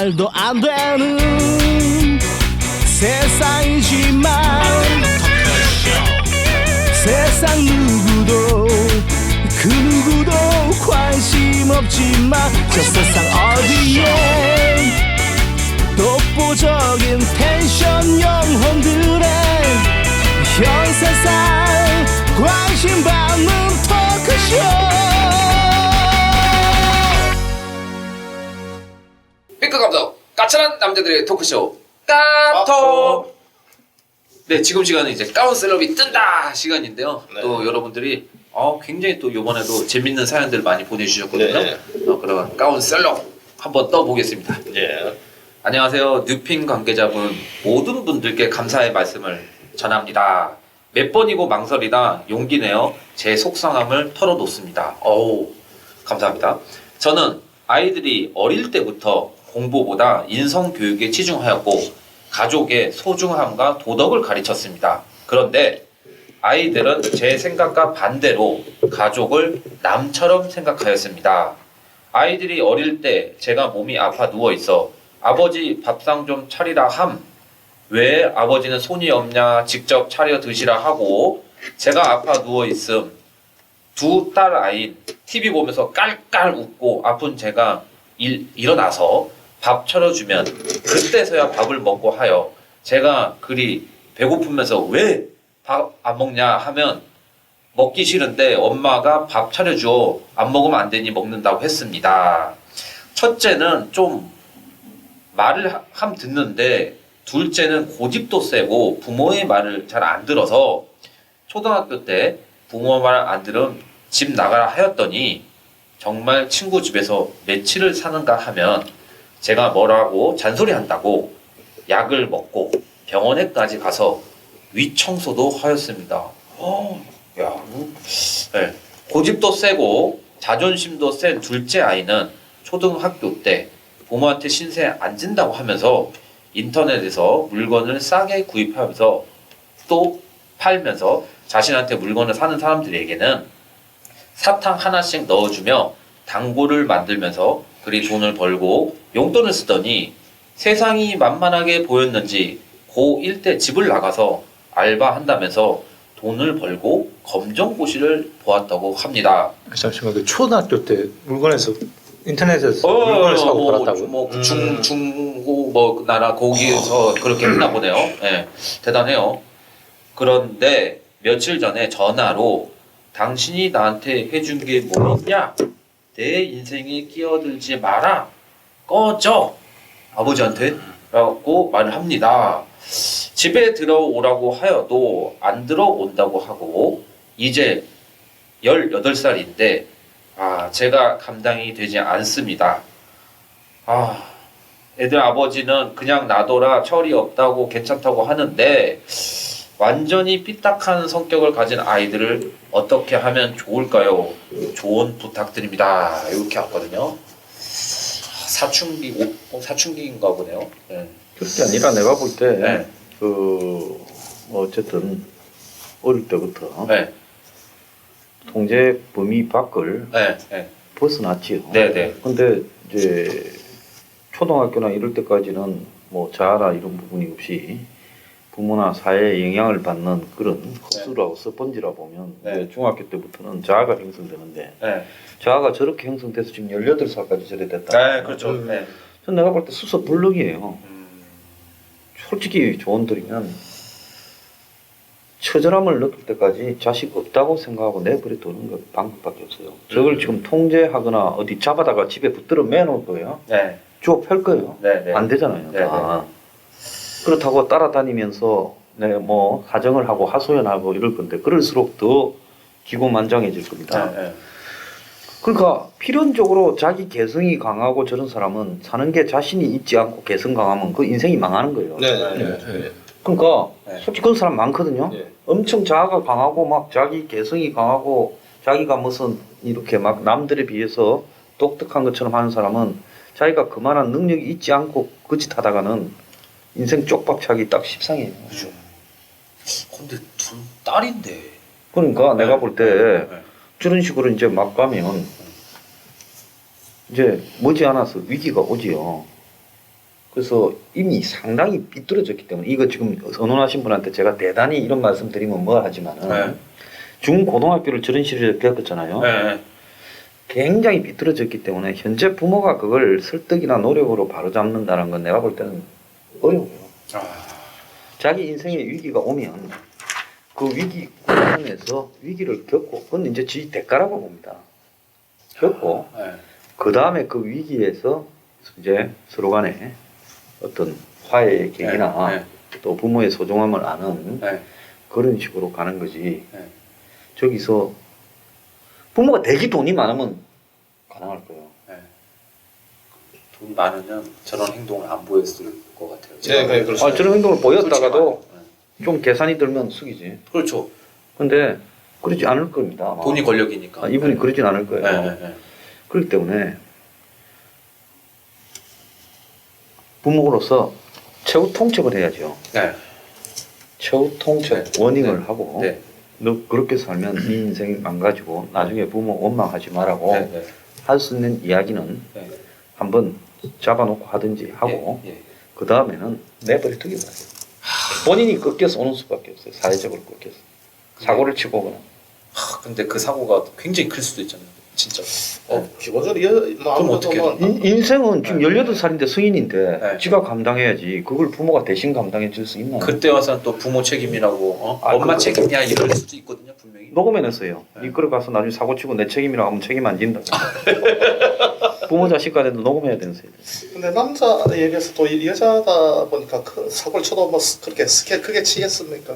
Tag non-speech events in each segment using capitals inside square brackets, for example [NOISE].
말도 안 되는 세상이지만. 세상 누구도 그 누구도 관심 없지만. 저 세상 어디에 독보적인 텐션 영혼들의 현 세상 관심 받는 토크쇼 감독 까칠한 남자들의 토크쇼. 까토. 네 지금 시간은 이제 가운 셀럽이 뜬다 시간인데요. 네. 또 여러분들이 어, 굉장히 또 이번에도 재밌는 사연들 많이 보내주셨거든요. 네. 어, 그러면 가운 셀럽 한번 떠보겠습니다. 예. 안녕하세요. 뉴핑 관계자분. 모든 분들께 감사의 말씀을 전합니다. 몇 번이고 망설이다 용기 내어 제 속상함을 털어놓습니다. 어우 감사합니다. 저는 아이들이 어릴 때부터 공부보다 인성 교육에 치중하였고 가족의 소중함과 도덕을 가르쳤습니다. 그런데 아이들은 제 생각과 반대로 가족을 남처럼 생각하였습니다. 아이들이 어릴 때 제가 몸이 아파 누워 있어 아버지 밥상 좀 차리라 함. 왜 아버지는 손이 없냐 직접 차려 드시라 하고 제가 아파 누워 있음 두 딸 아이 TV 보면서 깔깔 웃고 아픈 제가 일, 일어나서 밥 차려주면 그때서야 밥을 먹고 하여 제가 그리 배고프면서 왜 밥 안 먹냐 하면 먹기 싫은데 엄마가 밥 차려줘 안 먹으면 안 되니 먹는다고 했습니다. 첫째는 좀 말을 하- 함 듣는데 둘째는 고집도 세고 부모의 말을 잘 안 들어서 초등학교 때 부모 말 안 들으면 집 나가라 하였더니 정말 친구 집에서 며칠을 사는가 하면 제가 뭐라고 잔소리 한다고 약을 먹고 병원에까지 가서 위청소도 하였습니다. 어, 야, 뭐, 네. 고집도 세고 자존심도 센 둘째 아이는 초등학교 때 부모한테 신세 안 진다고 하면서 인터넷에서 물건을 싸게 구입하면서 또 팔면서 자신한테 물건을 사는 사람들에게는 사탕 하나씩 넣어주며 당고를 만들면서 그리 돈을 벌고 용돈을 쓰더니 세상이 만만하게 보였는지 고1 때 집을 나가서 알바한다면서 돈을 벌고 검정고시를 보았다고 합니다. 잠시만 그 초등학교 때 물건에서 인터넷에서 물건을 사고 뭐, 팔았다고? 뭐 음. 중, 중고 뭐 나라 거기에서 그렇게 했나 보네요. 예, 대단해요. 그런데 며칠 전에 전화로 당신이 나한테 해준 게뭐 있냐? 내 인생에 끼어들지 마라. 꺼져. 아버지한테 라고 말을 합니다. 집에 들어오라고 하여도 안 들어온다고 하고 이제 18살인데 아, 제가 감당이 되지 않습니다. 아, 애들 아버지는 그냥 놔둬라 철이 없다고 괜찮다고 하는데 완전히 삐딱한 성격을 가진 아이들을 어떻게 하면 좋을까요? 조언 부탁드립니다. 이렇게 왔거든요. 사춘기, 오- 사춘기인가 보네요. 네. 그게 아니라 내가 볼 때 네. 그 어쨌든 어릴 때부터 네. 통제 범위 밖을. 벗어났지요. 네. 네. 근데 이제 초등학교나 이럴 때까지는 뭐 자아나 이런 부분이 없이 부모나 사회의 영향을 받는 그런 흡수라고 스펀지라 보면 네. 중학교 때부터는 자아가 형성되는데 네. 자아가 저렇게 형성돼서 지금 18살까지 저래 됐다. 네. 그렇죠. 네. 전 내가 볼 때 수서 블럭이에요. 음, 솔직히 조언 드리면 처절함을 느낄 때까지 자식 없다고 생각하고 내버려 두는 것 방법밖에 없어요. 저걸 지금 통제하거나 어디 잡아다가 집에 붙들어 매놓을 거예요. 네. 주워 팰 거예요. 네. 네. 안 되잖아요. 네, 다. 그렇다고 따라다니면서 네, 뭐 사정을 하고 하소연하고 이럴 건데 그럴수록 더 기고만장해질 겁니다. 네. 네. 그러니까 필연적으로 자기 개성이 강하고 저런 사람은 사는 게 자신이 있지 않고 개성 강하면 그 인생이 망하는 거예요. 네. 네. 네. 그러니까 네. 솔직히 그런 사람 많거든요. 네. 엄청 자아가 강하고 막 자기 개성이 강하고 자기가 무슨 이렇게 막 남들에 비해서 똑똑한 것처럼 하는 사람은 자기가 그만한 능력이 있지 않고 그 짓 하다가는 인생 쪽박차기 딱 십상이에요. 그죠. 근데 둘 딸인데. 그러니까 내가 볼때 네. 저런 식으로 이제 막 가면 이제 머지않아서 위기가 오지요. 그래서 이미 상당히 삐뚤어졌기 때문에 이거 지금 언론하신 분한테 제가 대단히 이런 말씀 드리면 뭐 하지만은 네. 중고등학교를 저런 시절에 겪었잖아요. 네. 굉장히 삐뚤어졌기 때문에 현재 부모가 그걸 설득이나 노력으로 바로잡는다는 건 내가 볼 때는 어려워요. 아, 자기 인생의 위기가 오면 그 위기 구간에서 위기를 겪고 그건 이제 지 대가라고 봅니다. 겪고 네. 그 다음에 그 위기에서 이제 서로 간에 어떤 화해의 계기나 네. 또 부모의 소중함을 아는 네. 그런 식으로 가는 거지. 네. 저기서 부모가 대기 돈이 많으면 가능할 거예요. 네. 돈 많으면 저런 행동을 안 보였을 것 같아요. 네, 네, 그렇죠. 아, 저런 행동을 보였다가도 솔직히 좀 계산이 들면 숙이지. 네. 그렇죠. 근데 그러지 않을 겁니다. 아마. 돈이 권력이니까. 아, 이분이 그러진 않을 거예요. 네, 네, 네. 그렇기 때문에 부모로서 최후 통첩을 해야죠. 네. 최후 통첩 네. 워닝을 하고 네. 너 그렇게 살면 네 인생 망가지고 나중에 부모 원망하지 말라고 네. 네. 할수 있는 이야기는 네. 한번 잡아놓고 하든지 하고 예, 예. 그 다음에는 내버려 두기 바래요. 본인이 꺾여서 오는 수밖에 없어요. 사회적으로 꺾여서 사고를 치고 오거나. 하, 근데 그 사고가 굉장히 클 수도 있잖아요. 진짜. 어, 기본적으로 여, 뭐 아무것도 어떻게 뭐 인, 인생은 지금 네. 18살인데 성인인데 네. 지가 감당해야지 그걸 부모가 대신 감당해 줄 수 있나요? 그때 와서는 또 부모 책임이라고 어? 아, 엄마 그거- 책임이야 이럴 수도 있거든요 분명히. 녹음해냈어요. 네. 이끌어 가서 나중에 사고 치고 내 책임이라고 하면 책임 안 진다. [LAUGHS] 부모 자식 간에도 녹음해야 되는 소리. 근데 남자 얘기해서 또 이- 여자다 보니까 그 사고를 쳐도 뭐 그렇게 스케 크게 치겠습니까?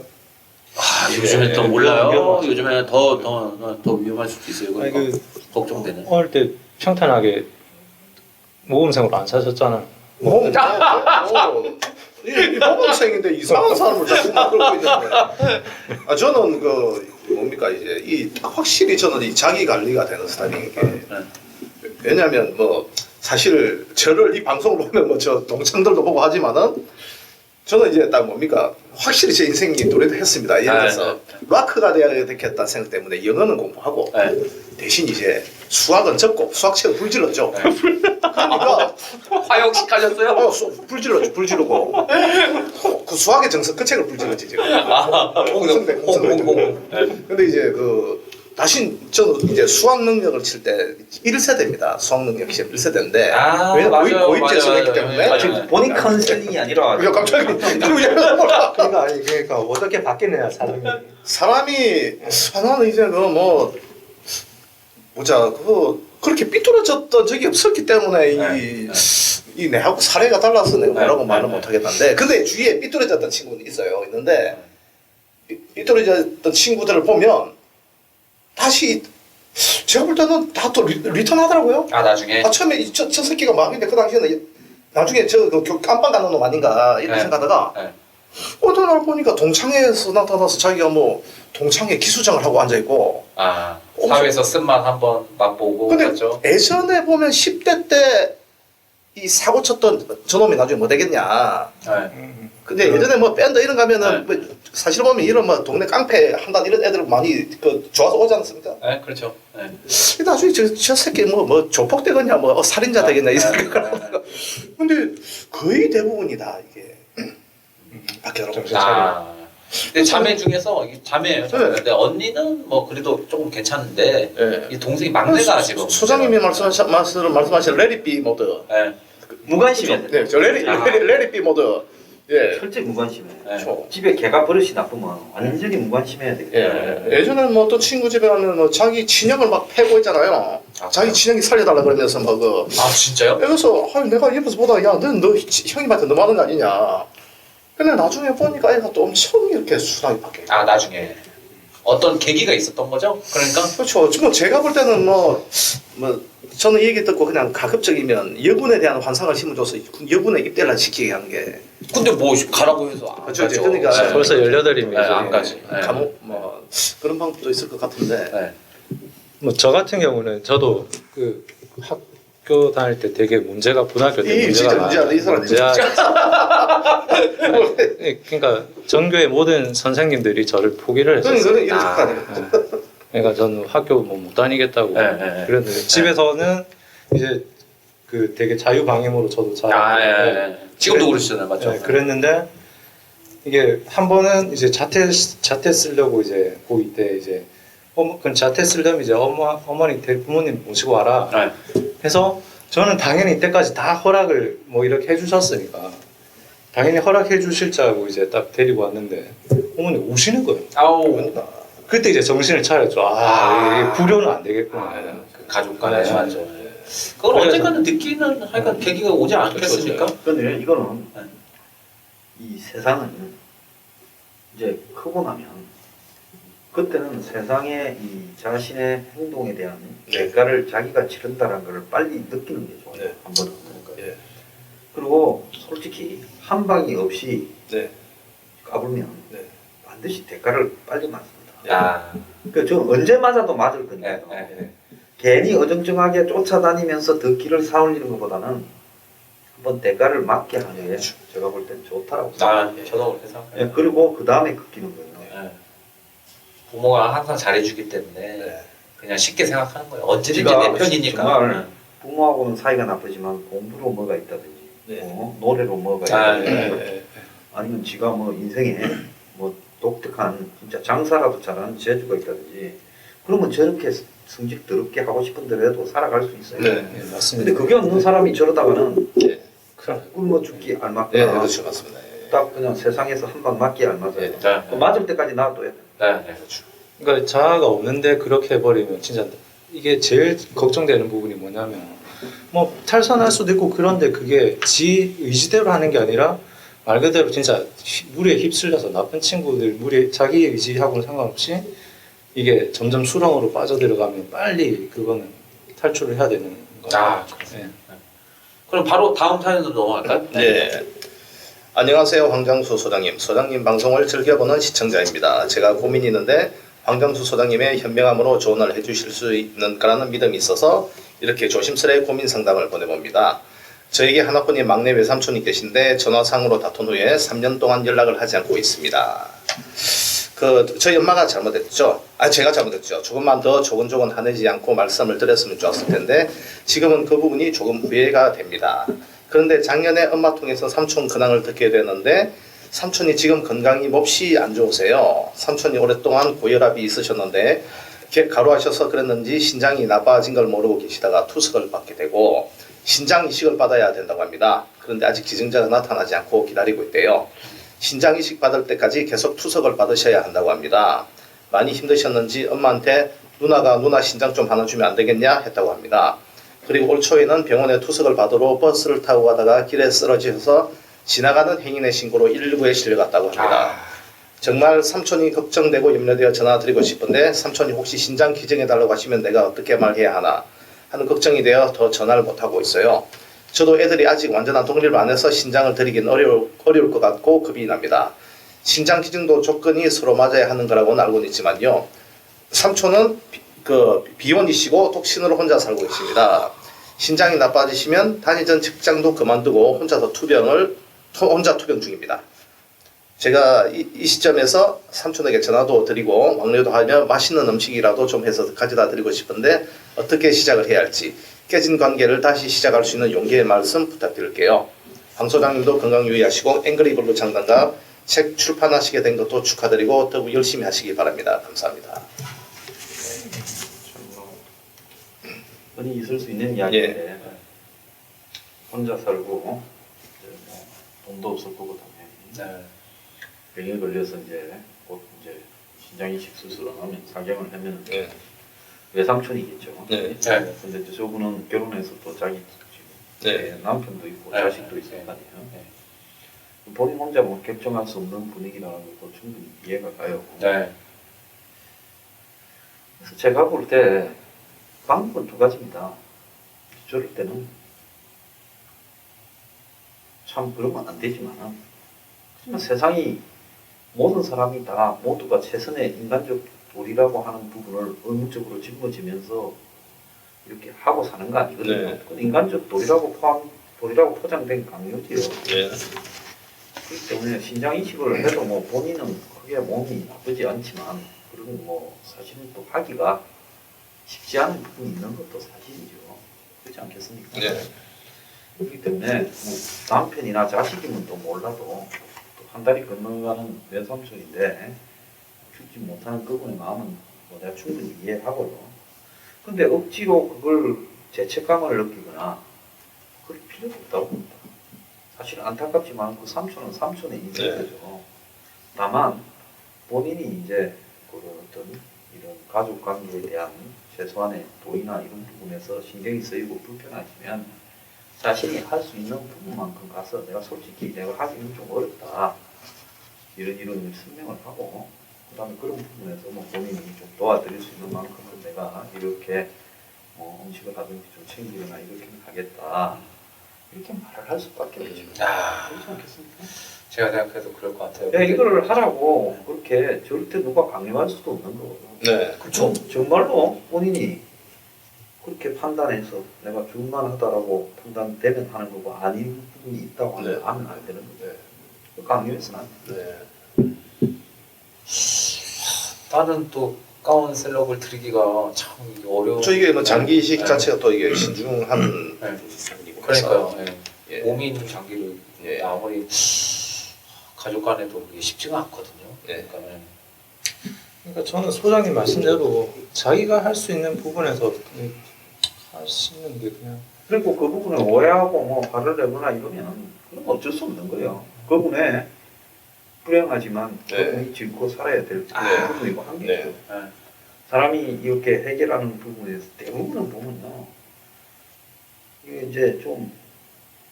아, 요즘에 또 예, 몰라요. 위험하죠. 요즘에 더 더 더, 더 위험할 수도 있어요. 아니 그러니까 그 걱정되네. 어릴 때 평탄하게 모범생으로 안 사셨잖아요. 뭐, 뭐, 뭐, 이, 이 모범생인데 이상한 사람을 자꾸 만들고 있는데. 아 저는 그 뭡니까 이제 이 확실히 저는 이 자기 관리가 되는 스타일인 게 왜냐하면 뭐 사실 저를 이 방송을 보면 뭐 저 동창들도 보고 하지만은 저는 이제 딱 뭡니까 확실히 제 인생이 노래했습니다. 예를 들어서 락커가 돼야 되겠다 생각 때문에 영어는 공부하고 네. 대신 이제 수학은 적고 수학책을 불질렀죠. 그러니까 [LAUGHS] 화형식 하셨어요? 어, 수, 불질렀죠. 불지르고 그 수학의 정석 그 책을 불질렀지 지금. 아. 홍홍홍. 근데 이제 그 다시 저는 이제 수학 능력을 칠 때 1세대입니다. 수학 능력 시험 1세대인데 아, 왜냐면 고입, 맞아요, 고입제를 맞아요, 했기 맞아요. 때문에 맞아요. 지금 본인 컨설팅이 아니라 그러니까 갑자기 지금 [LAUGHS] 얘가 몰라. [LAUGHS] 그러니까 아니 그러니까 어떻게 바뀌느냐 사람이. 사람이 하나는 이제 그뭐 보자 그 그렇게 삐뚤어졌던 적이 없었기 때문에 네, 이, 네. 이 내하고 사례가 달라서 내가 뭐라고 네, 말을 네, 못 하겠는데 근데 주위에 삐뚤어졌던 친구는 있어요 있는데 삐- 삐뚤어졌던 친구들을 보면 다시 제가 볼 때는 다 또 리턴 하더라고요 아 나중에 아 처음에 이- 저, 저 새끼가 막인데 그 당시에는 나중에 저그 깜빵 가는 놈 아닌가 이렇게 네. 생각하다가 네. 어느 날 보니까 동창회에서 나타나서 자기가 뭐 동창회 기수장을 하고 앉아 있고 아 엄청- 사회에서 쓴맛 한번 맛보고 근데 그랬죠. 예전에 보면 10대 때 이 사고 쳤던 저놈이 나중에 뭐 되겠냐. 네. 근데 예전에 뭐 밴드 이런 가면은 네. 뭐 사실 보면 이런 뭐 동네 깡패 한단 이런 애들 많이 그 좋아서 오지 않습니까? 네, 그렇죠. 네. 나중에 저, 저 새끼 뭐, 뭐 조폭 되겠냐, 뭐 어, 살인자 되겠냐 이 네, 생각을 네, 하다가. 근데 거의 대부분이 다 이게 바뀌더라고요. 정신 아. 근데 자매 중에서 자매예요. 자매. 네. 근데 언니는 뭐 그래도 조금 괜찮은데 예. 이 동생이 막내가 지금 소장님이 말씀하신 말씀 말씀하신 레리비 모드. 네. 무관심해. 네, 저 레리 아. 레리 레리비 모드. 예. 철저히 무관심해. 네. 저- 집에 개가 버릇이 나쁘면 완전히 무관심해야 되겠다. 예. 예전에 뭐또 친구 집에 가면 뭐 자기 친형을 막 패고 있잖아요. 아, 자기? 친형이 살려달라 그러면서 뭐그 아 진짜요? 그래서 아 내가 옆에서 보다가 야너너 형님한테 너무 하는 거 아니냐. 근데 나중에 보니까 애가 또 엄청 이렇게 순하게 바뀌어. 아 나중에 어떤 계기가 있었던 거죠? 그러니까 그렇죠. 뭐 제가 볼 때는 뭐, 뭐, 저는 이 얘기 듣고 그냥 가급적이면 여군에 대한 환상을 심어줘서 여군에 입대를 시키게 하는 게. 근데 뭐 가라고 해서 안 그렇죠. 가죠. 그러니까 네. 벌써 18이면 네, 안 가지. 네. 감옥, 뭐, 그런 방법도 있을 것 같은데. 네. 뭐 저 같은 경우는 저도 그 학 교 다닐 때 되게 문제가 분학교 때 이 문제가 진짜 문제야. 이 사람 문제야. 예, 그러니까 전교의 모든 선생님들이 저를 포기를 그건, 했었어요. 그건 아. 아니에요. 그러니까 저는 학교 뭐 못 다니겠다고 네, 네, 네. 그랬는데 집에서는 이제 그 되게 자유방임으로 저도 잘 아, 예, 네. 예. 지금도 그러시잖아요, 맞죠? 네, 그랬는데 이게 한 번은 이제 자퇴 자퇴 쓰려고 이제 고2 때 이제 어머 쓰려면 이제 엄마 어머니 대 부모님 모시고 와라 네. 해서 저는 당연히 이때까지 다 허락을 뭐 이렇게 해주셨으니까 당연히 허락해 주실 줄 알고 이제 딱 데리고 왔는데 어머니 우시는 거예요. 아우, 그러니까 그때 이제 정신을 차렸죠. 아, 아. 불효는 안 되겠구나. 아, 그 가족 간의 네. 맞죠. 그걸 그래서- 언젠가는 느끼는 하여간 계기가 오지 않겠습니까? 근데 이거는 네. 이 세상은 이제 크고 나면 그때는 세상의 이 자신의 행동에 대한 네. 대가를 자기가 치른다는 걸 빨리 느끼는 게 좋아요. 네. 한 번은. 예. 그리고 솔직히 한 방이 없이 네. 까불면 네. 반드시 대가를 빨리 맞습니다. 아, 그저 언제 맞아도 맞을 예, 거니까요. 예, 예. 괜히 어정쩡하게 쫓아다니면서 더 길을 사올리는 것보다는 한번 대가를 맞게 하는 게 제가 볼 땐 좋다라고 나 생각해요. 저도 그렇게 예, 생각해요. 그리고 그 다음에 꺾이는 거예요. 예. 부모가 항상 잘해주기 때문에 네. 그냥 쉽게 생각하는 거예요. 언제든지 내 편이니까. 정말 부모하고는 사이가 나쁘지만 공부로 뭐가 있다든지 네. 어, 노래로 뭐가 아, 있다든지 예, 예, 예. 아니면 지가 뭐 인생에 뭐 독특한 진짜 장사라도 잘하는 재주가 있다든지 그러면 저렇게 성질 더럽게 하고 싶은 대로 살아갈 수 있어요. 네. 예, 근데 맞습니다. 그게 없는 사람이 저러다가는 예. 그럼 굶어 죽기 예, 알맞거나 그렇죠, 맞습니다. 예. 딱 그냥 세상에서 한 방 맞기 알맞아요. 네. 네. 그 맞을 때까지 놔둬야 돼. 네, 네, 그렇죠. 그러니까 자아가 없는데 그렇게 해버리면 진짜 이게 제일 걱정되는 부분이 뭐냐면 뭐 탈선할 수도 있고 그런데 그게 지 의지대로 하는 게 아니라 말 그대로 진짜 휘- 물에 휩쓸려서 나쁜 친구들 물에 자기 의지하고는 상관없이 이게 점점 수렁으로 빠져들어가면 빨리 그거는 탈출을 해야 되는 거예요. 아, 예. 그럼 바로 다음 사연으로 넘어갈까요? 네. 안녕하세요, 황장수 소장님. 소장님 방송을 즐겨보는 시청자입니다. 제가 고민이 있는데 황장수 소장님의 현명함으로 조언을 해주실 수 있는 거라는 믿음이 있어서 이렇게 조심스레 고민 상담을 보내봅니다. 저에게 하나뿐인 막내 외삼촌이 계신데 전화상으로 다툰 후에 3년 동안 연락을 하지 않고 있습니다. 그 저희 엄마가 잘못했죠. 아 제가 잘못했죠. 조금만 더 조곤조곤 화내지 않고 말씀을 드렸으면 좋았을 텐데 지금은 그 부분이 조금 후회가 됩니다. 그런데 작년에 엄마 통해서 삼촌 근황을 듣게 되는데 삼촌이 지금 건강이 몹시 안 좋으세요. 삼촌이 오랫동안 고혈압이 있으셨는데 개- 가루하셔서 그랬는지 신장이 나빠진 걸 모르고 계시다가 투석을 받게 되고 신장 이식을 받아야 된다고 합니다. 그런데 아직 기증자가 나타나지 않고 기다리고 있대요. 신장 이식 받을 때까지 계속 투석을 받으셔야 한다고 합니다. 많이 힘드셨는지 엄마한테 누나가 누나 신장 좀 하나 주면 안 되겠냐 했다고 합니다. 그리고 올 초에는 병원에 투석을 받으러 버스를 타고 가다가 길에 쓰러지셔서 지나가는 행인의 신고로 119에 실려갔다고 합니다. 아, 정말 삼촌이 걱정되고 염려되어 전화드리고 싶은데 삼촌이 혹시 신장 기증해달라고 하시면 내가 어떻게 말해야 하나 하는 걱정이 되어 더 전화를 못하고 있어요. 저도 애들이 아직 완전한 독립을 안 해서 신장을 드리긴 어려울, 어려울 것 같고 겁이 납니다. 신장 기증도 조건이 서로 맞아야 하는 거라고는 알고는 있지만요. 삼촌은 비, 그 비혼 이시고 독신으로 혼자 살고 계십니다. 신장이 나빠지시면 단위전 직장도 그만두고 혼자서 투병을 토- 혼자 투병 중입니다. 제가 이, 이 시점에서 삼촌에게 전화도 드리고 왕래도 하며 맛있는 음식이라도 좀 해서 가져다 드리고 싶은데 어떻게 시작을 해야 할지 깨진 관계를 다시 시작할 수 있는 용기의 말씀 부탁드릴게요. 황 소장님도 건강 유의하시고 앵그리블루 장단과 책 출판하시게 된 것도 축하드리고 더욱 열심히 하시기 바랍니다. 감사합니다. 흔히 있을 수 있는 이야기인데 혼자 살고 이제 뭐 돈도 없을 거고 당연히 네. 병에 걸려서 이제 곧 이제 신장 이식 수술을 하면 사경을 하면 네. 외삼촌이겠죠. 네. 네. 근데 이제 저분은 결혼해서 또 자기 지금 네. 남편도 있고 네. 자식도 있을 거 아니에요. 네. 본인 혼자 뭐 결정할 수 없는 분위기라는 것도 충분히 이해가 가요. 네. 그래서 제가 볼때 방법은 두 가지입니다. 저럴 때는 참 그러면 안 되지만 하지만 세상이 모든 사람이 다 모두가 최선의 인간적 도리라고 하는 부분을 의무적으로 짊어지면서 이렇게 하고 사는 거 아니거든요. 네. 그건 인간적 도리라고 포함 도리라고 포장된 강요지요. 네. 그렇기 때문에 신장 이식을 해도 뭐 본인은 크게 몸이 나쁘지 않지만 그런 뭐 사실은 또 하기가 쉽지 않은 부분이 있는 것도 사실이죠. 그렇지 않겠습니까? 네. 그렇기 때문에 뭐 남편이나 자식이면 또 몰라도 또 한 달이 건너가는 외삼촌인데 죽지 못하는 그분의 마음은 뭐 내가 충분히 이해하고요. 근데 억지로 그걸 죄책감을 느끼거나 그럴 필요가 없다고 봅니다. 사실 안타깝지만 그 삼촌은 삼촌의 인생이죠. 다만 본인이 이제 그 어떤 이런 가족 관계에 대한 최소한의 도의나 이런 부분에서 신경이 쓰이고 불편하시면 자신이 할 수 있는 부분만큼 가서 내가 솔직히 내가 하기는 좀 어렵다. 이런 이런 설명을 하고 그 다음에 그런 부분에서 뭐 본인이 좀 도와드릴 수 있는 만큼은 내가 이렇게 뭐 음식을 하든지 좀 챙기거나 이렇게 하겠다 이렇게 말을 할 수밖에 없죠. 아. 그렇지 않겠습니까? 제가 생각해도 그럴 것 같아요. 야, 이거를 하라고 그렇게 절대 누가 강요할 수도 없는 거고. 네. 그렇죠. 정말로 본인이 그렇게 판단해서 내가 줄만하다라고 판단되면 하는 거고 아닌 부분이 있다고 하면 네. 하면 안 되는 거죠. 네. 강요해서는 안 돼. 네. 나는 또 가운셀럽을 드리기가 참 어려운. 저 이게 뭐 장기식 네. 자체가 또 이게 신중한 네. 부분이고 그러니까요. 예. 예. 몸이 있는 장기를 예. 아무리 가족 간에도 이게 쉽지가 않거든요. 예. 그러니까 예. 그러니까 저는 소장님 말씀대로 자기가 할 수 있는 부분에서 하시는 게 그냥 그리고 그 부분을 오해하고 뭐 화를 내거나 이러면 그건 어쩔 수 없는 거예요. 그분의 불행하지만 네. 그분이 짚고 살아야 될 아. 부분이고 한계죠. 네. 예. 사람이 이렇게 해결하는 부분에서 대부분은 보면요. 이게 이제 좀,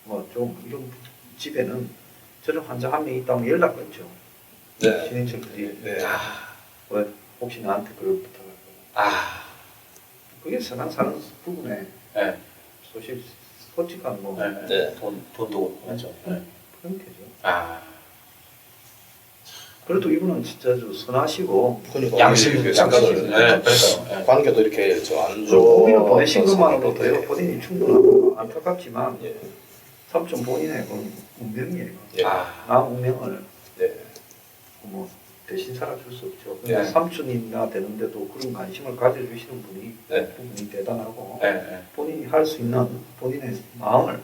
뭐 좀 이런 집에는 저런 환자 한 명 있다면 연락 끊죠. 네. 신인철들이 네. 아, 왜 혹시 나한테 그걸 부탁할 거야. 아, 그게 세상 사는 부분에 예. 소실 솔직한 뭐 예. 네. 돈 돈도 맞죠. 예. 그런 게죠. 아, 그래도 이분은 진짜 좀 선하시고 그러니까 양심 이렇게 양심. 생각을 예. 그러니까요. 예. 관계도 이렇게 저안 저 좋아. 고민을 보내신 것만으로도요 본인이 충분하고 안타깝지만 예. 삼촌 본인의 그 운명이에요. 예. 아, 나 운명을 네. 뭐 대신 살아줄 수 없죠. 네. 근데 삼촌이나 되는데도 그런 관심을 가져주시는 분이 네. 부분이 대단하고 예. 예. 본인이 할 수 있는 본인의 마음을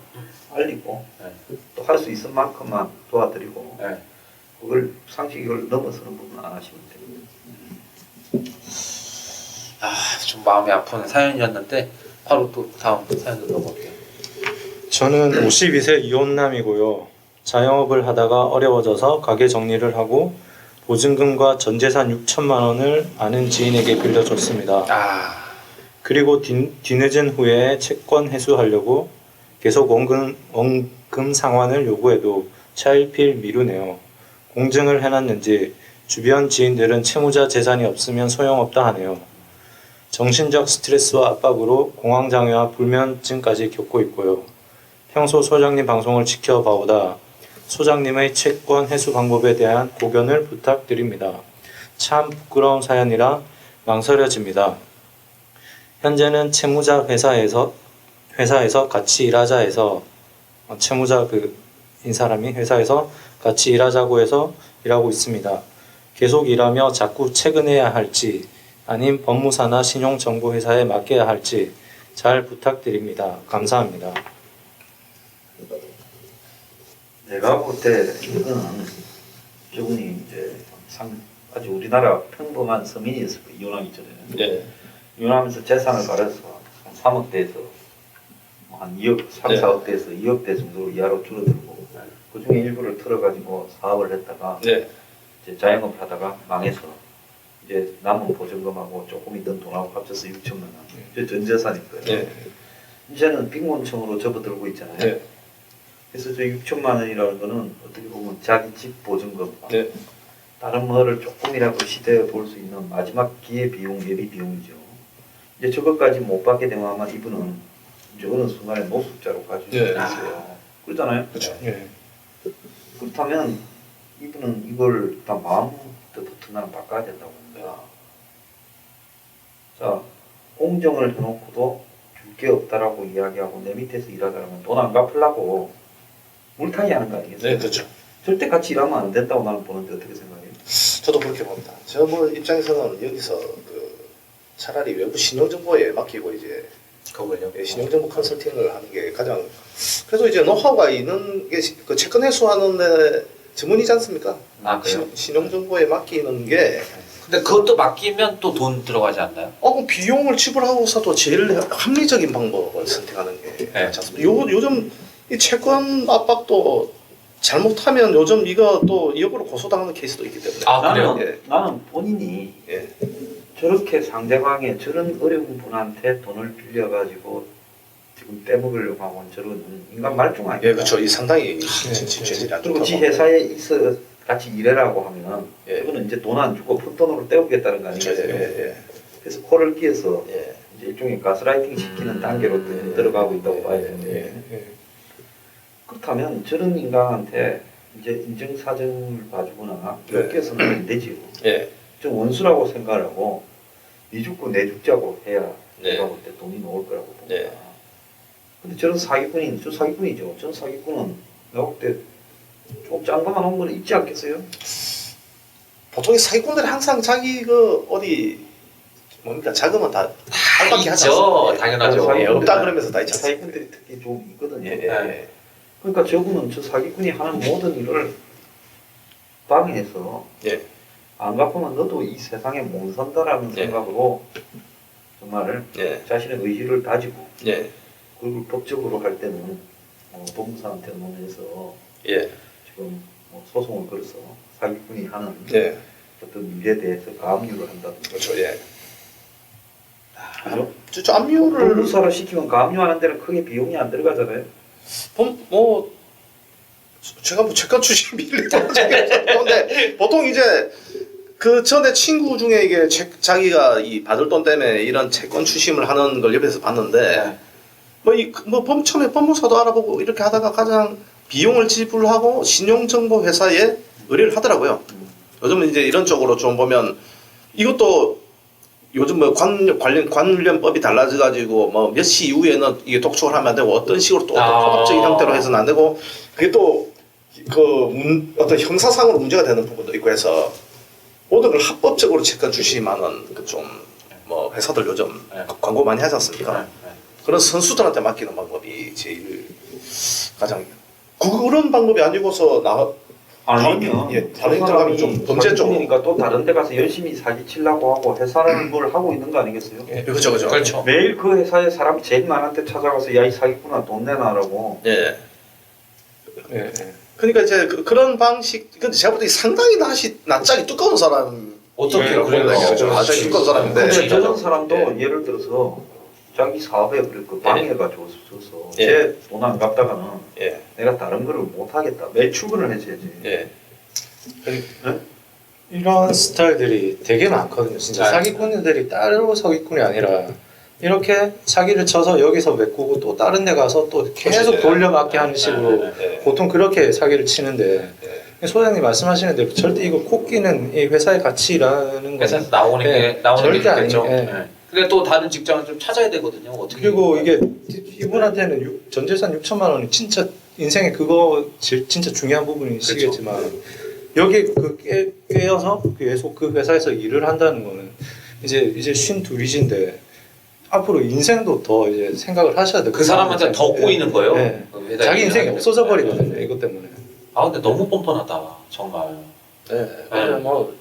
알리고 네. 또할 수 있을 만큼만 도와드리고 예. 그걸 상식을 넘어서는 부분은 안 하시면 됩니다. 아, 좀 마음이 아픈 사연이었는데 바로 또 다음 사연으로 넘어갈게요. 저는 52세 이혼남이고요. 자영업을 하다가 어려워져서 가게 정리를 하고 보증금과 전 재산 6천만 원을 아는 지인에게 빌려줬습니다. 아, 그리고 뒤, 뒤늦은 후에 채권 회수하려고 계속 원금, 원금 상환을 요구해도 차일피일 미루네요. 공증을 해놨는지 주변 지인들은 채무자 재산이 없으면 소용없다 하네요. 정신적 스트레스와 압박으로 공황장애와 불면증까지 겪고 있고요. 평소 소장님 방송을 지켜봐오다 소장님의 채권 회수 방법에 대한 고견을 부탁드립니다. 참 부끄러운 사연이라 망설여집니다. 현재는 채무자 회사에서 회사에서 같이 일하자 해서 어, 채무자 그 인 사람이 회사에서 같이 일하자고 해서 일하고 있습니다. 계속 일하며 자꾸 퇴근해야 할지 아님 법무사나 신용정보회사에 맡겨야 할지 잘 부탁드립니다. 감사합니다. 내가 볼 때 이거는 저분이 이제 상 아주 우리나라 평범한 서민이었을 거예요. 이혼하기 전에는. 네. 이혼하면서 재산을 발해서 한 3억대에서 뭐한 2억, 3, 네. 4억대에서 2억대 정도로 이하로 줄어들고 그 중에 일부를 털어가지고 사업을 했다가 네. 이제 자영업 하다가 망해서 이제 남은 보증금하고 조금 있던 돈하고 합쳐서 6천만 원. 이제 전 재산일 거예요. 네. 이제는 빈곤층으로 접어들고 있잖아요. 네. 그래서 저 6천만 원이라는 거는 어떻게 보면 자기 집 보증금, 네. 다른 뭐를 조금이라도 시대에 볼 수 있는 마지막 기회 비용, 예비 비용이죠. 이제 저것까지 못 받게 되면 아마 이분은 이제 어느 순간에 노숙자로 가실 네. 수도 있어요. 그렇잖아요. 그렇죠. 예. 그렇다면 이분은 이걸 일단 마음부터 나는 바꿔야 된다고 봅니다. 자, 공정을 해놓고도 줄 게 없다라고 이야기하고 내 밑에서 일하자면 돈 안 갚으려고 물타기 하는 거 아니겠어요? 네, 그렇죠. 절대 같이 일하면 안 된다고 나는 보는데 어떻게 생각해요? 저도 그렇게 봅니다. 저뭐 입장에서는 여기서 그 차라리 외부 신용정보에 맡기고 이제 그걸요. 예, 신용정보 컨설팅을 하는 게 가장 그래서 이제 노하우가 있는 게그 채권 회수하는 데 전문이지 않습니까? 아, 그래요? 신- 신용정보에 맡기는 게 근데 그것도 맡기면 또 돈 들어가지 않나요? 어, 그럼 비용을 지불하고서도 제일 합리적인 방법을 선택하는 게 네. 않습니까? 요, 요즘 이 채권 압박도 잘못하면 요즘 이거 또 역으로 고소당하는 케이스도 있기 때문에 아 그래요? 나는 예. 나는 본인이 예. 저렇게 상대방의 저런 어려운 분한테 돈을 빌려가지고 지금 떼먹으려고 하고 저런 인간 말종 아니야? 예, 그렇죠. 이 상당히 네, 진짜 네. 안 그리고 지 좋다고. 회사에 있어 같이 일해라고 하면 예. 그거는 이제 돈 안 주고 푼돈으로 떼우겠다는 거 그렇죠. 아니겠어요? 예, 예, 그래서 코를 끼어서 예. 이제 일종의 가스라이팅 시키는 음. 단계로 예. 들어가고 있다고 봐야 되는데 예. 그렇다면 저런 인간한테 이제 인증 사정을 봐주거나 이렇게 네. 해서는 안 되지요. 예. 좀 원수라고 생각을 하고 네 죽고 내 죽자고 해야 네. 내가 볼때 돈이 나올 거라고 봅니다. 네. 근데 저런 사기꾼이 저 사기꾼이죠. 저런 사기꾼은 내가 볼때좀 짱방한 한 거는 있지 않겠어요? 보통 이 사기꾼들이 항상 자기 그 어디 뭡니까 자금은 다 할밖에 하지. 않습니까? 당연하죠. 예, 없다 그러면서 다 있지 않습니까? 사기꾼들이 특히 좀 있거든요. 예, 예, 예. 그러니까 저분은 저 사기꾼이 하는 모든 일을 방해해서 예. 안 갚으면 너도 이 세상에 못 산다라는 예. 생각으로 정말 예. 자신의 의지를 다지고 예. 그리고 법적으로 할 때는 어, 법무사한테 논해서 예. 지금 뭐 소송을 걸어서 사기꾼이 하는 예. 어떤 일에 대해서 가압류를 한다든가 그렇죠. 예. 저, 저 압류를 법무사를 시키면 가압류하는 데는 크게 비용이 안 들어가잖아요. 본- 뭐 제가 뭐 채권 출신 밀리던 적이 없는데 보통 이제 그 전에 친구 중에 이게 채- 자기가 이 받을 돈 때문에 이런 채권 추심을 하는 걸 옆에서 봤는데 네. 뭐이뭐 법 처음에 법무사도 알아보고 이렇게 하다가 가장 비용을 지불하고 신용정보 회사에 의뢰를 하더라고요. 요즘은 이제 이런 쪽으로 좀 보면 이것도 요즘 뭐 관, 관련 관련법이 달라져 가지고 뭐 몇 시 이후에는 이게 독촉을 하면 안 되고 어떤 식으로 또 어떤 아. 통합적인 형태로 해서는 안 되고 그게 또 그 어떤 형사상으로 문제가 되는 부분도 있고 해서 모든 걸 합법적으로 채권 주시만은 그좀뭐 회사들 요즘 네. 광고 많이 하지 않습니까? 네, 네. 그런 선수들한테 맡기는 방법이 제일 가장 그런 방법이 아니고서 나 아니면 예, 다른 들어가면 좀 범죄 쪽으로. 사기꾼이니까 또 다른 데 가서 열심히 사기 치려고 하고 회사를 뭘 하고 있는 거 아니겠어요? 예, 그렇죠, 그렇죠. 그렇죠. 매일 그 회사에 사람이 제일 많은데 찾아가서 야 이 사기꾼아 돈 내놔라고 예. 예. 예. 그러니까 이제 그, 런 방식 근데 제가 볼 때 상당히 낯이 낯짝이 두꺼운 사람 어떻게 예, 그래요? 그렇죠. 낯짝이 두꺼운 사람인데 근데 그렇죠. 저런 사람도 예. 예를 들어서 자기 사업에 그래 그 방해가 줘서 예. 제돈 안 갚다가는 예, 내가 다른 거를 못 하겠다 매일 출근을 해줘야지 예. 이런 스타일들이 되게 많거든요. 진짜 네. 사기꾼들이 따로 사기꾼이 아니라 이렇게 사기를 쳐서 여기서 메꾸고 또 다른 데 가서 또 계속 그렇지. 돌려막기 하는 식으로 네, 예. 보통 그렇게 사기를 치는데 예. 소장님 말씀하시는 대로 절대 이거 코끼는 이 회사의 가치라는 거 회사에서 나오는 게 네, 나오는 게 절대 있겠죠. 아니- 예. 네. 근데 또 다른 직장을 좀 찾아야 되거든요. 어떻게? 그리고 이게 이분한테는 육- 전재산 6천만 원이 진짜 인생에 그거 질- 진짜 중요한 부분이시겠지만 여기 그 깨, 깨어서 계속 그 회사에서 일을 한다는 거는 이제 이제 쉰 둘이신데 앞으로 인생도 더 이제 생각을 하셔야 돼요. 그 사람한테 더 예. 꼬이는 거예요. 네. 그 회사 자기 일을 인생이 없어져. 버리거든요. 이것 때문에. 아 근데 너무 뻔뻔하다 정말. 예. 그래서 뭐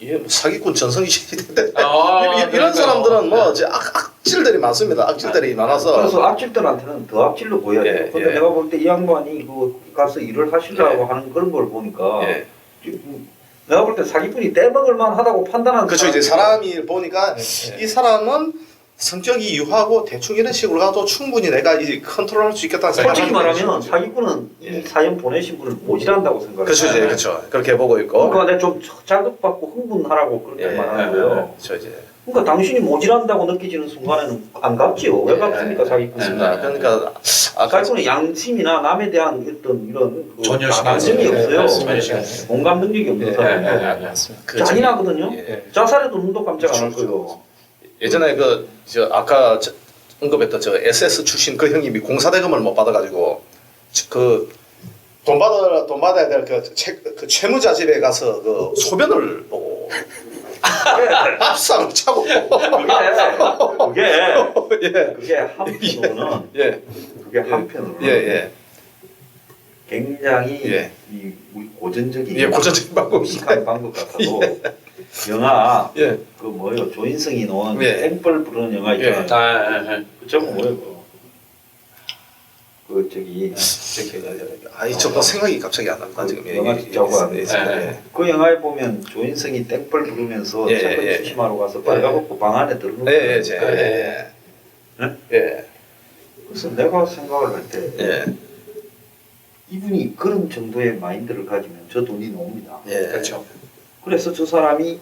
이게 뭐 사기꾼 전성기 시대인데 아, 이- [LAUGHS] 이- 이런 그러니까요. 사람들은 뭐 네. 이제 악, 악 질들이 많습니다. 악질들이 많아서 그래서 악질들한테는 더 악질로 보여야 돼요 예, 근데 예. 내가 볼 때 이 양반이 그 가서 일을 하시려고 하는 그런 걸 보니까 예. 지금 내가 볼 때 사기꾼이 떼먹을 만하다고 판단하는 그렇죠. 이제 사람이 보니까 네. 이 사람은 성격이 유하고 대충 이런 식으로 가도 충분히 내가 이제 컨트롤할 수 있겠다는 생각이 솔직히 말하면. 사기꾼은 예. 이 사연 보내신 분을 모질한다고 생각해요. 그렇죠, 이제 그렇죠. 그렇게 보고 있고. 그러니까 내가 좀 자극받고 흥분하라고 그렇게 예, 말하는 예, 거예요. 그렇죠, 이제. 그러니까 당신이 모질한다고 느껴지는 순간에는 안 갚지요. 왜 갚습니까 사기꾼이? 그렇습니다. 그러니까 아까 사기꾼은 양심이나 남에 대한 어떤 이런 그 전혀 써요. 없어요. 공감 능력이 없는 예, 사람이고 예, 예, 예. 그 잔인하거든요. 예. 자살해도 눈도 깜짝 안할 그렇죠, 거예요. 예전에 그 저 아까 저 언급했던 저 SS 출신 그 형님이 공사대금을 못 받아가지고 그 돈 받아 돈 받아야 될 그 채무자 집에 가서 그 소변을 보고 밥상을 차고 그게 그게 예. 그게 한편으로는 예. 그게 한편으로는 예, 예. 굉장히 예. 이 우리 고전적인 예, 고전적인 방법입니다. 방법 같아도 영화 예. 그 뭐예요 조인성이 나온 예. 땡벌 부르는 영화 있잖아요. 아, 예, 예. 그 제목 뭐예요? 그거? 그 저기 저기 아이 저거 생각이 갑자기 안 납니다 지금. 예, 영화 예, 찍자고 예. 예, 예. 그 영화에 보면 조인성이 땡벌 부르면서 예, 차를 예. 수심하러 가서 빨가벗고 방 안에 들어놓고 예, 예, 제- 예, 네? 예. 예. 그래서 내가 생각을 할때 예. 이분이 그런 정도의 마인드를 가지면 저 돈이 나옵니다. 예. 그렇죠. 그래서 저 사람이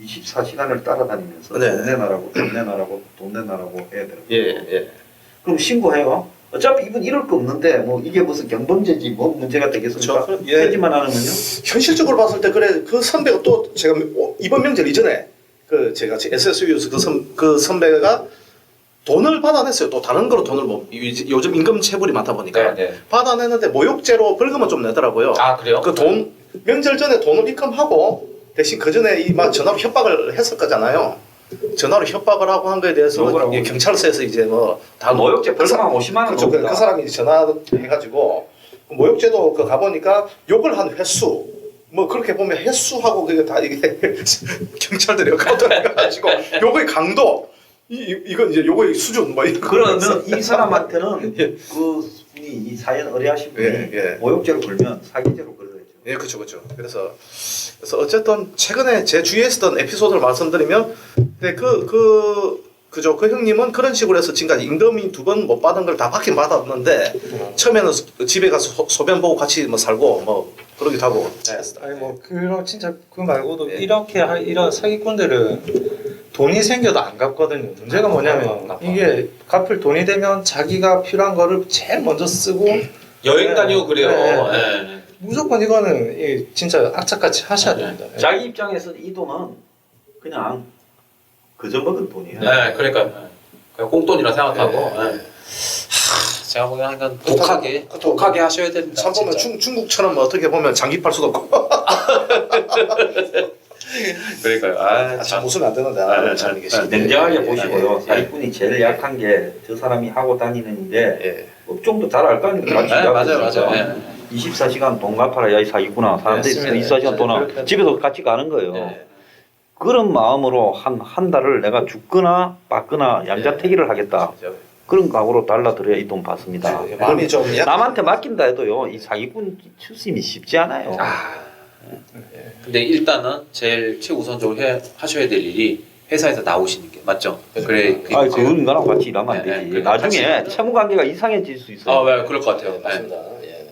24시간을 따라다니면서 네. 돈 내놔라고 돈 내놔라고 돈 내놔라고 해야 되는 예, 예. 그럼 신고해요. 어차피 이분 이럴 거 없는데 뭐 이게 무슨 경범죄지 뭐 문제가 되겠습니까? 그렇죠. 예. 해지만 하는군요. 현실적으로 봤을 때 그래 그 선배가 또 제가 어, 이번 명절 이전에 그 제가 SSU에서 그, 선, 그 선배가 돈을 받아냈어요. 또 다른 거로 돈을 뭐 요- 요즘 임금 체불이 많다 보니까 네, 네. 받아냈는데 모욕죄로 벌금은 좀 내더라고요. 아, 그래요? 그 돈 명절 전에 돈을 입금하고 대신 그 전에 이막 전화로 협박을 했을 거잖아요. 전화로 협박을 하고 한 거에 대해서 욕을 하고. 이 경찰서에서 이제 뭐다 모욕죄 벌금 한 50만 원 그렇죠. 그. 그 사람이 이제 전화해가지고 그 모욕죄도 그 가보니까 욕을 한 횟수 뭐 그렇게 보면 횟수하고 그게 다 이게 [LAUGHS] 경찰들이 카운터해가지고 [LAUGHS] 욕의 강도 이 이- 이건 이제 욕의 수준 뭐 이런 그러면. 이 사람한테는 [LAUGHS] 예. 그 분이 이 사연 의뢰하신 분이 예, 예. 모욕죄로 걸면 사기죄로 걸어야죠. 예, 그렇죠, 그렇죠. 그래서 그래서 어쨌든 최근에 제 주위에 있었던 에피소드를 말씀드리면, 근데 그 그 그죠 그 형님은 그런 식으로 해서 지금까지 임금이 두 번 못 받은 걸 다 받긴 받았는데 처음에는 소- 집에 가서 소, 소변 보고 같이 뭐 살고 뭐 그러기도 하고. 네. 아니 뭐 그런 진짜 그 말고도 예. 이렇게 할 이런 사기꾼들은 돈이 생겨도 안 갚거든요. 문제가 뭐냐면 갚아. 이게 갚을 돈이 되면 자기가 필요한 거를 제일 먼저 쓰고 여행 네. 다니고 그래요. 네. 예. 무조건 이거는 이 진짜 악착같이 하셔야 됩니다. 예. 자기 입장에서 이 돈은 그냥 그저 먹은 돈이에요. 네, 그러니까 예. 그냥 꽁돈이라 생각하고. 예. 예. 하, 제가 보기엔 약간 독하게 그렇다고- 독하게 하셔야 됩니다. 참 보면 진짜. 중, 중국처럼 어떻게 보면 장기 팔 수도 없고 [LAUGHS] 그러니까요. 아, 참 참. 웃으면 안 되는데 네, 아, 네, 참 네. 이게 네, 냉정하게 예, 보시고요. 예, 사기꾼이 제일 약한 게 저 사람이 하고 다니는 게 예. 업종도 잘 알 거 아닙니까? 네, 맞아요. 맞아요. 예. 24시간 돈 갚아라 야이 사기꾼아. 사람들이 맞습니다. 24시간 돈아 그렇게 집에서 같이 가는 거예요. 예. 그런 마음으로 한 한 달을 내가 죽거나 빠거나 양자택일을 하겠다. 그런 각오로 달라들어야 이 돈 받습니다. 예, 마음이 좀 약. 남한테 맡긴다 해도요. 이 사기꾼 출심이 쉽지 않아요. 아. 근데 일단은 제일 최우선적으로 해, 하셔야 될 일이 회사에서 나오시는 게 맞죠? 그래. 그게 아, 그 제일- 인간하고 같이 일하면 안 네, 되지. 네, 나중에 채무 관계가 이상해질 수 있어요. 아, 네, 그럴 것 같아요. 네. 맞습니다. 예.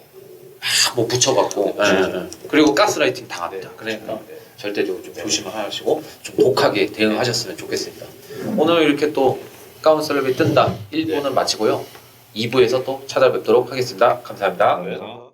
아, 뭐 붙여갖고. 예, 예. 그리고 가스라이팅 당합니다. 그러니까 네. 절대적으로 좀 조심을 하시고 좀 독하게 대응하셨으면 좋겠습니다. 오늘 이렇게 또 가운 셀럽이 뜬다 1부는 마치고요. 2부에서 또 찾아뵙도록 하겠습니다. 감사합니다. 네.